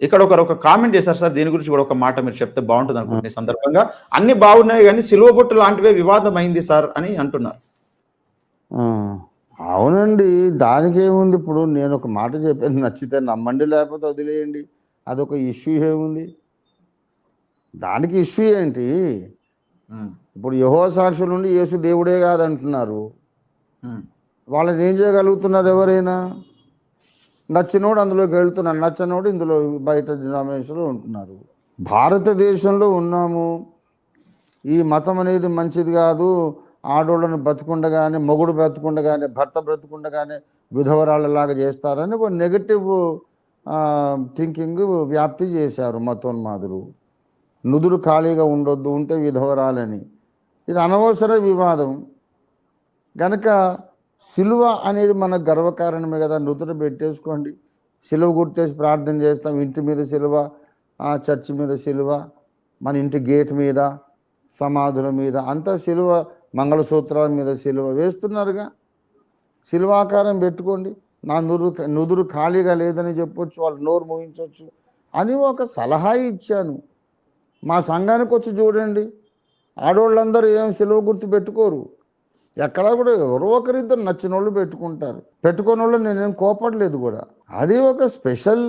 ఇక్కడ ఒకరు ఒక కామెంట్ చేశారు సార్ దీని గురించి కూడా ఒక మాట మీరు చెప్తే బాగుంటుంది అనుకుంటున్న సందర్భంగా. అన్ని బాగున్నాయి కానీ సిలువ బొట్టు లాంటివే వివాదం అయింది సార్ అని అంటున్నారు. అవునండి. దానికి ఏముంది ఇప్పుడు నేను ఒక మాట చెప్పాను. నచ్చితే నమ్మండి లేకపోతే వదిలేయండి. అదొక ఇష్యూ ఏముంది? దానికి ఇష్యూ ఏంటి? ఇప్పుడు యహో సాక్షుల నుండి యేసు దేవుడే కాదంటున్నారు. వాళ్ళని ఏం చేయగలుగుతున్నారు ఎవరైనా? నచ్చినోడు అందులోకి వెళ్తున్నాడు నచ్చనోడు ఇందులో బయట డినామినేషన్లో ఉంటున్నారు. భారతదేశంలో ఉన్నాము. ఈ మతం అనేది మంచిది కాదు. ఆడోళ్ళను బ్రతుకుండగానే మొగుడు బ్రతుకుండగానే భర్త బ్రతుకుండగానే విధవరాళ్ళలాగా చేస్తారని ఒక నెగటివ్ థింకింగ్ వ్యాప్తి చేశారు మతోన్మాదులు. నుదురు ఖాళీగా ఉండొద్దు ఉంటే విధవరాలని. ఇది అనవసర వివాదం. గనక సిలువ అనేది మన గర్వకారణమే కదా. నూతన పెట్టేసుకోండి సిలువ గుర్తేసి ప్రార్థన చేస్తాం. ఇంటి మీద సిలువ ఆ చర్చి మీద సిలువ మన ఇంటి గేట్ మీద సమాధుల మీద అంతా సిలువ మంగళసూత్రాల మీద సిలువ వేస్తున్నారుగా. సిలువాకారం పెట్టుకోండి. నా నుదురు నుదురు ఖాళీగా లేదని చెప్పొచ్చు వాళ్ళు నోరు ముగించవచ్చు అని ఒక సలహా ఇచ్చాను. మా సంఘానికి వచ్చి చూడండి. ఆడవాళ్ళందరూ ఏం సిలువ గుర్తు పెట్టుకోరు. ఎక్కడా కూడా ఎవరో ఒకరిద్దరు నచ్చిన వాళ్ళు పెట్టుకుంటారు. పెట్టుకున్న వాళ్ళు నేనేం కోపడలేదు కూడా. అది ఒక స్పెషల్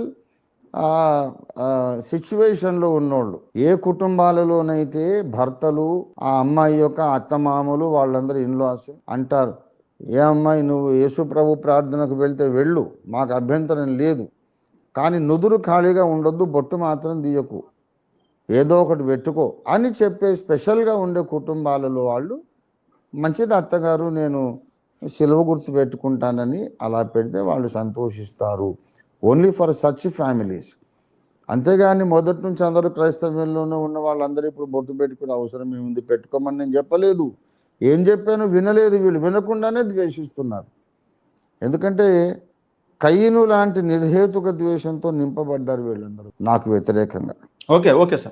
సిచ్యువేషన్లో ఉన్నోళ్ళు. ఏ కుటుంబాలలోనైతే భర్తలు ఆ అమ్మాయి యొక్క అత్తమామలు వాళ్ళందరూ ఇన్లాస్ అంటారు ఏ అమ్మాయి నువ్వు యేసుప్రభు ప్రార్థనకు వెళ్తే వెళ్ళు మాకు అభ్యంతరం లేదు. కానీ నుదురు ఖాళీగా ఉండొద్దు బొట్టు మాత్రం తీయకు. ఏదో ఒకటి పెట్టుకో అని చెప్పే స్పెషల్గా ఉండే కుటుంబాలలో వాళ్ళు మంచిది అత్తగారు నేను సిలువ గుర్తు పెట్టుకుంటానని అలా పెడితే వాళ్ళు సంతోషిస్తారు. ఓన్లీ ఫర్ సచ్ ఫ్యామిలీస్ అంతేగాని మొదటి నుంచి అందరూ క్రైస్తవ్యంలోనే ఉన్న వాళ్ళందరూ ఇప్పుడు బొట్టు పెట్టుకునే అవసరం ఏముంది? పెట్టుకోమని నేను చెప్పలేదు. ఏం చెప్పాను వినలేదు వీళ్ళు. వినకుండానే ద్వేషిస్తున్నారు. ఎందుకంటే కయ్యను లాంటి నిర్హేతుక ద్వేషంతో నింపబడ్డారు వీళ్ళందరూ. నాకు వ్యతిరేకంగా. Okay okay sir.